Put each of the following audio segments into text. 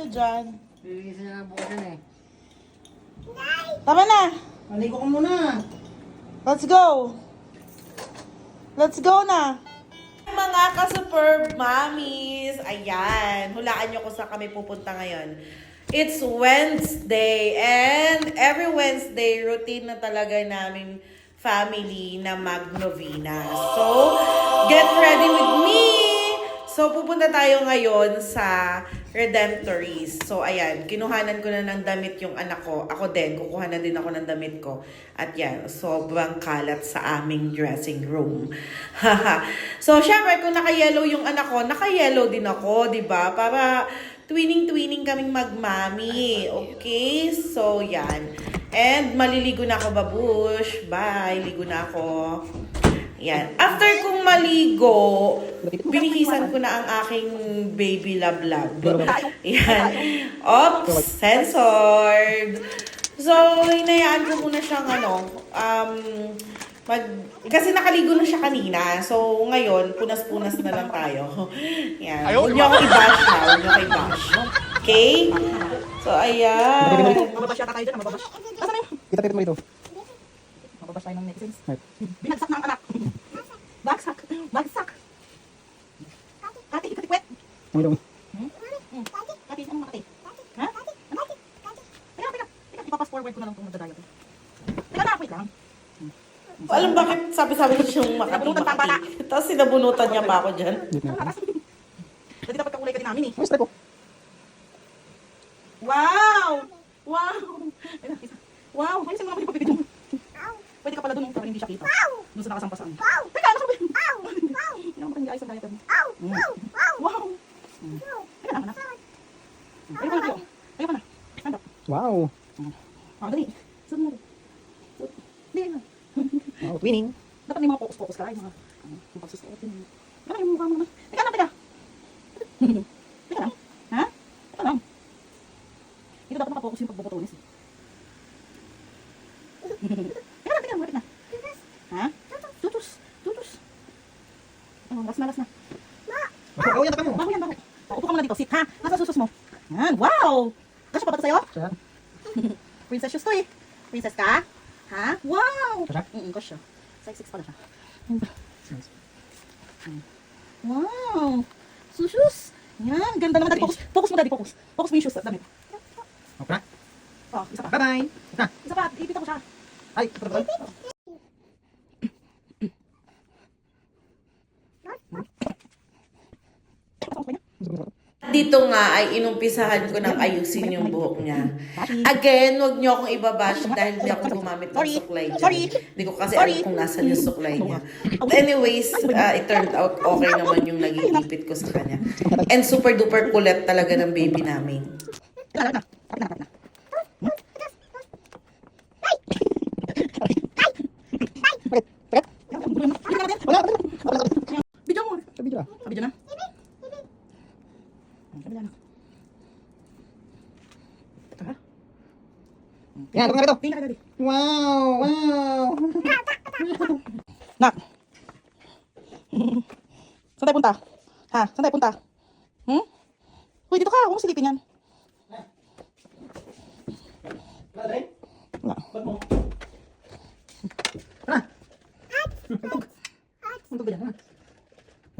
nyo dyan? Lilisin na lang bukas eh. Tama na! Maligo ka muna. Let's go! Let's go na! Mga ka-superb mommies! Ayan! Hulaan nyo kung saan kami pupunta ngayon. It's Wednesday and every Wednesday routine na talaga namin family na magnovena. So, get ready with me! So, pupunta tayo ngayon sa Redemptories. So, ayan, kinuhanan ko na ng damit yung anak ko. Ako din, kukuha na din ako ng damit ko. At yan, sobrang kalat sa aming dressing room. so, syempre, kung naka-yellow yung anak ko, naka-yellow din ako, di ba? Para twinning-twinning kaming magmami. Okay? So, yan. And maliligo na ako, babush. Bye. Ligo na ako. Yan. After kong maligo, binihisan ko na ang aking baby love love. Yan. Oops, censored. So, hinayaan ko muna siyang ano, um, mag, kasi nakaligo na siya kanina. So, ngayon, punas-punas na lang tayo. Yan. Huwag niyo ako i-bash ha. Huwag niyo ako i-bash. Okay? So, ayan. Mababash yata tayo dyan. Mababash. Asan na yun? Kita-kita mo ito. Mababash tayo ng netizens. Binagsak na ang anak. Bagsak. Bagsak. Kati, katikwet. Ano ito? Kati, anong makati? Ha? Ano? Teka, teka. Teka, ipapass forward ko na lang itong magdadaya ko. Teka na, wait lang. Alam bakit sabi-sabi ko siyang makati, Sinabunutan pa pala. makati. Tapos sinabunutan niya pa ako dyan. Dati dapat kakulay ka din namin eh. Ano ko? Wow! Wow! Ayun. Wow! Ayusin mo naman yung papibidyo mo. Pwede ka pala doon para hindi siya kita. Doon sa nakasampasan. Teka, naman pala ayos ang diaper mo. Wow! Teka lang, anak. Ayun na, na. Stand up. Wow. Ah, dali. Sunod. Sunod. Hindi. Wow, twinning. Dapat may mga focus-focus ka. Yung mga, ano, yung pagsusuot. Yung, teka lang, yung mukha mo naman. Teka lang, teka. Teka lang. Ha? Teka lang. Dito dapat nakafocus yung pagbubutunis. eh. Teka lang, teka lang. Wait na. Ha? Tutus. Tutus. Oh, last na, last na. Ako, yan, taka mo. Bago yan, bago. Oh, upo ka muna dito. Sit, ha? Nasa susus mo. Yan. Wow! Kasya pa ba ito sa'yo? Siya. Princess shoes to eh. Princess ka? Ha? Wow! Kasya? Mm-mm, kasya. Size 6 pala siya. Nice. Wow! Sushus! Yan, ganda naman. Daddy, focus, focus mo, daddy, focus. Focus mo yung shoes at damit. Okay. Oh, isa pa. Bye-bye. Isa pa, ipita ko siya. Ay, ito ba? Dito nga ay inumpisahan ko ng ayusin yung buhok niya. Again, wag niyo akong ibabash dahil hindi ako gumamit ng suklay dyan. Sorry. Hindi ko kasi alam kung nasan yung suklay niya. But anyways, uh, it turned out okay naman yung naging ipit ko sa kanya. And super duper kulit talaga ng baby namin. Ito. Ka, daddy. Wow, wow. Nak. Saan tayo punta? Ha? Saan tayo punta? Hmm? Uy, dito ka. Huwag mo silipin yan. Wala. Ba't mo? Punta ba yan? ha?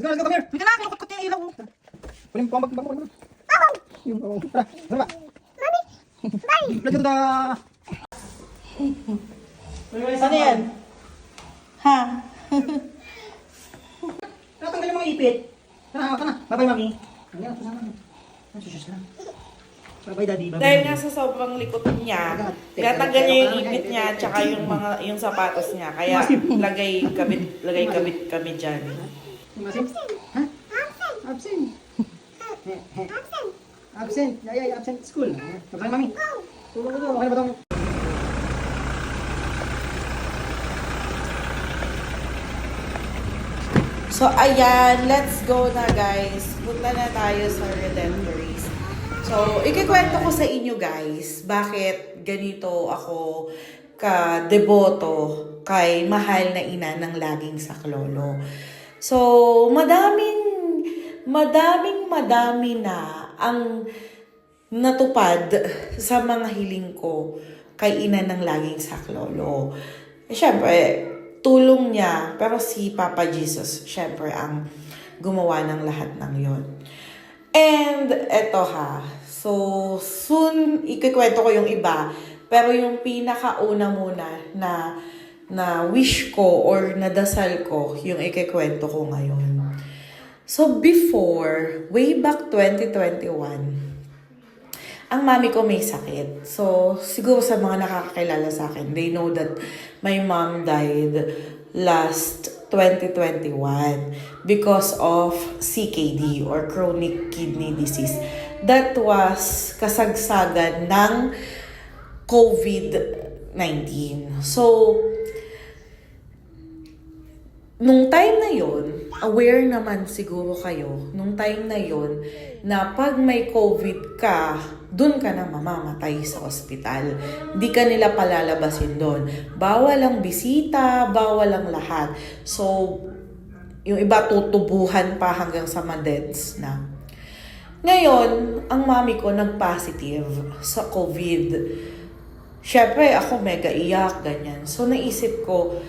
Let's go, let's go, come here. Hindi ka na. Kinukot-kot niya ilaw. Kunin mo, bang, bang, bang. Yung, oh, tara, ano ba? Let's go to the... Ano yan? Ha? Natanggal yung mga ipit. Tara, tara. Bye-bye, mami. Ayan, ito naman. Ang susyos lang. Bye-bye, daddy. Bye-bye. Dahil nga sa sobrang likot niya, tinatanggal niya yung ipit niya at saka yung mga yung sapatos niya. Kaya lagay kabit lagay kabit kami diyan. Absent? Ha? Absent. Absent. Absent. Ay, ay, absent school. Bye-bye, mami. Tulong ko Okay na ba So, ayan. Let's go na, guys. Punta na tayo sa Redemptories. So, ikikwento ko sa inyo, guys, bakit ganito ako ka-deboto kay mahal na ina ng laging saklolo. So, madaming, madaming, madami na ang natupad sa mga hiling ko kay ina ng laging saklolo. Siyempre, tulong niya, pero si Papa Jesus, siyempre, ang gumawa ng lahat ng yon. And eto ha, so soon ikikwento ko yung iba, pero yung pinakauna muna na na wish ko or nadasal ko, yung ikikwento ko ngayon. So before, way back 2021, ang mami ko may sakit. So, siguro sa mga nakakakilala sa akin, they know that my mom died last 2021 because of CKD or chronic kidney disease. That was kasagsagan ng COVID-19. So, nung time na yon, aware naman siguro kayo, nung time na yon, na pag may COVID ka, dun ka na mamamatay sa ospital. Di ka nila palalabasin doon. Bawal ang bisita, bawal ang lahat. So, yung iba tutubuhan pa hanggang sa madeds na. Ngayon, ang mami ko nag-positive sa COVID. Siyempre, ako mega iyak, ganyan. So, naisip ko,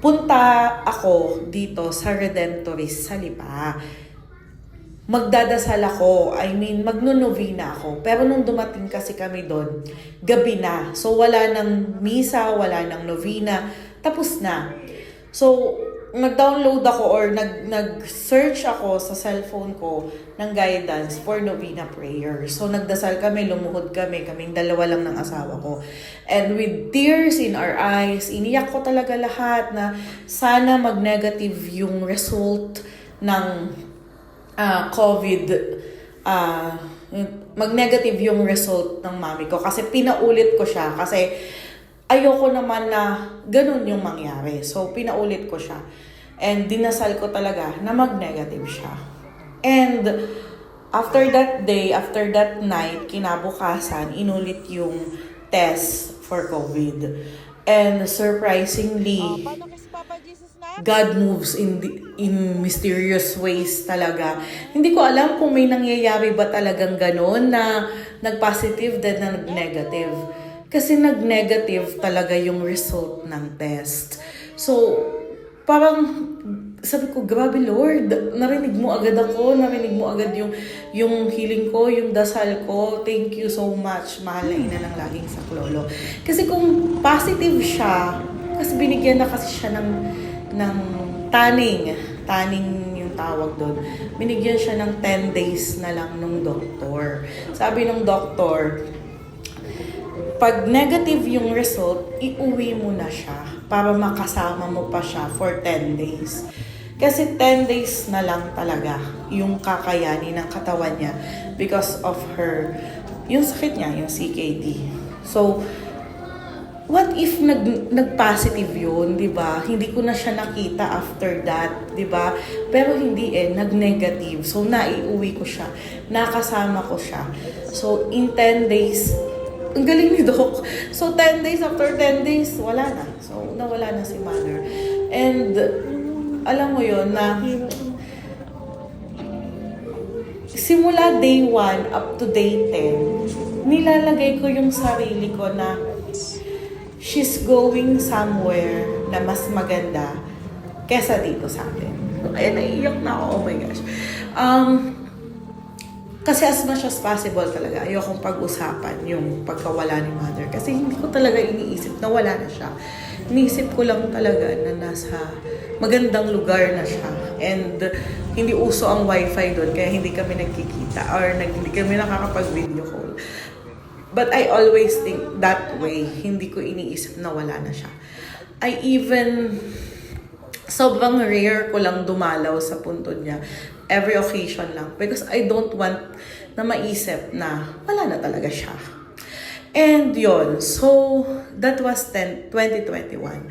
punta ako dito sa Redemptorist sa Lipa. Magdadasal ako, I mean, magnunovena ako. Pero nung dumating kasi kami doon, gabi na. So, wala nang misa, wala nang novena, tapos na. So, nag-download ako or nag, nag-search ako sa cellphone ko ng guidance for novena prayer. So, nagdasal kami, lumuhod kami, kaming dalawa lang ng asawa ko. And with tears in our eyes, iniyak ko talaga lahat na sana mag-negative yung result ng ah, COVID, ah, mag-negative yung result ng mami ko. Kasi pinaulit ko siya. Kasi ayoko naman na ganun yung mangyari. So, pinaulit ko siya. And dinasal ko talaga na mag-negative siya. And after that day, after that night, kinabukasan, inulit yung test for COVID. And surprisingly, God moves in the- in mysterious ways talaga. Hindi ko alam kung may nangyayari ba talagang ganon na nag-positive then na nag-negative. Kasi nag-negative talaga yung result ng test. So, parang sabi ko, grabe Lord, narinig mo agad ako, narinig mo agad yung, yung healing ko, yung dasal ko. Thank you so much, mahal na ina ng laging saklolo. Kasi kung positive siya, kasi binigyan na kasi siya ng, ng tanning, tanning yung tawag doon. Binigyan siya ng 10 days na lang nung doktor. Sabi ng doktor, pag negative yung result, iuwi mo na siya para makasama mo pa siya for 10 days. Kasi 10 days na lang talaga yung kakayanin ng katawan niya because of her, yung sakit niya, yung CKD. So, what if nag, nag-positive yun, di ba? Hindi ko na siya nakita after that, di ba? Pero hindi eh, nag-negative. So, naiuwi ko siya. Nakasama ko siya. So, in 10 days, ang galing ni Doc. So, 10 days after 10 days, wala na. So, nawala na si Mother. And, alam mo yon na simula day 1 up to day 10, nilalagay ko yung sarili ko na she's going somewhere na mas maganda kesa dito sa atin. Ay, naiiyak na ako. Oh my gosh. Um, kasi as much as possible talaga, ayokong pag-usapan yung pagkawala ni mother. Kasi hindi ko talaga iniisip na wala na siya. Iniisip ko lang talaga na nasa magandang lugar na siya. And hindi uso ang wifi doon, kaya hindi kami nagkikita or nag, hindi kami nakakapag-video call. But I always think that way. Hindi ko iniisip na wala na siya. I even sobrang rare ko lang dumalaw sa punto niya. Every occasion lang. Because I don't want na maisip na wala na talaga siya. And yon So, that was 10, 2021.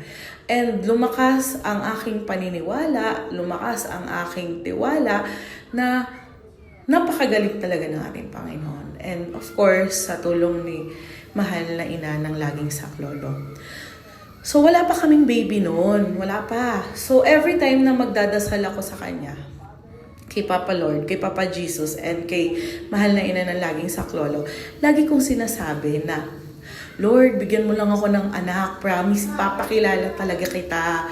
And lumakas ang aking paniniwala, lumakas ang aking tiwala na napakagaling talaga ng ating Panginoon. And of course, sa tulong ni mahal na ina ng laging saklolo. So, wala pa kaming baby noon. Wala pa. So, every time na magdadasal ako sa kanya, kay Papa Lord, kay Papa Jesus, and kay mahal na ina ng laging saklolo, lagi kong sinasabi na, Lord, bigyan mo lang ako ng anak, promise, papakilala talaga kita.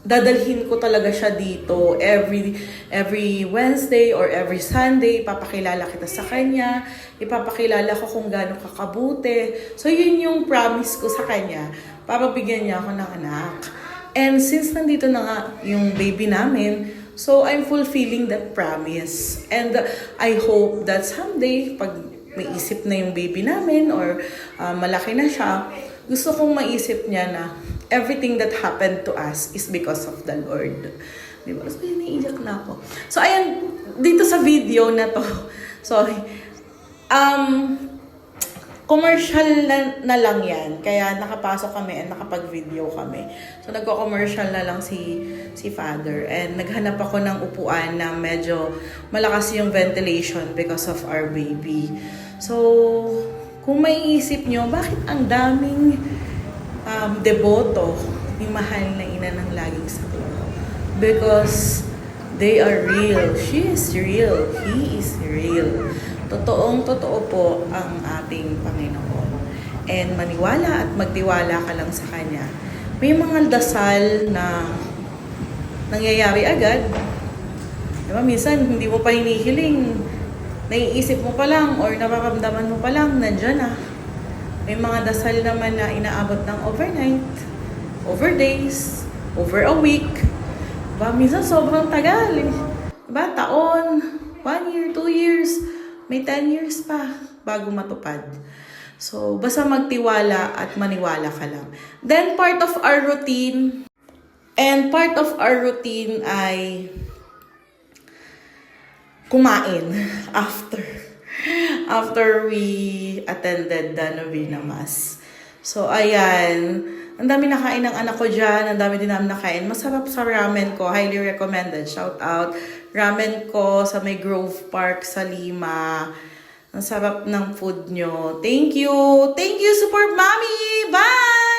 Dadalhin ko talaga siya dito every every Wednesday or every Sunday, papakilala kita sa kanya, ipapakilala ko kung gaano kakabuti. So yun yung promise ko sa kanya, para bigyan niya ako ng anak. And since nandito na nga yung baby namin, So, I'm fulfilling that promise. And I hope that someday, pag may isip na yung baby namin or uh, malaki na siya, gusto kong maisip niya na everything that happened to us is because of the Lord. Di ba? So, naiiyak na ako. So, ayan, dito sa video na to, sorry, um, commercial na, na lang yan. Kaya nakapasok kami and nakapag-video kami. So, nagko-commercial na lang si, si father. And naghanap ako ng upuan na medyo malakas yung ventilation because of our baby. So, kung may isip nyo, bakit ang daming um, deboto ni mahal na ina ng laging saklolo? Because they are real. She is real. He is real. Totoong totoo po ang ating Panginoon. And maniwala at magtiwala ka lang sa Kanya. May mga dasal na nangyayari agad. Diba? Minsan, hindi mo pa hinihiling. Naiisip mo pa lang or nararamdaman mo pa lang, nandyan na. May mga dasal naman na inaabot ng overnight, over days, over a week. Diba? Minsan sobrang tagal. Diba? Taon, one year, two years, may 10 years pa bago matupad. So, basta magtiwala at maniwala ka lang. Then, part of our routine, and part of our routine ay kumain after after we attended the Novena Mass. So, ayan. Ang dami nakain ng anak ko dyan. Ang dami din namin nakain. Masarap sa ramen ko. Highly recommended. Shout out. Ramen ko sa may Grove Park sa Lima. Ang sarap ng food nyo. Thank you. Thank you, Super Mommy. Bye!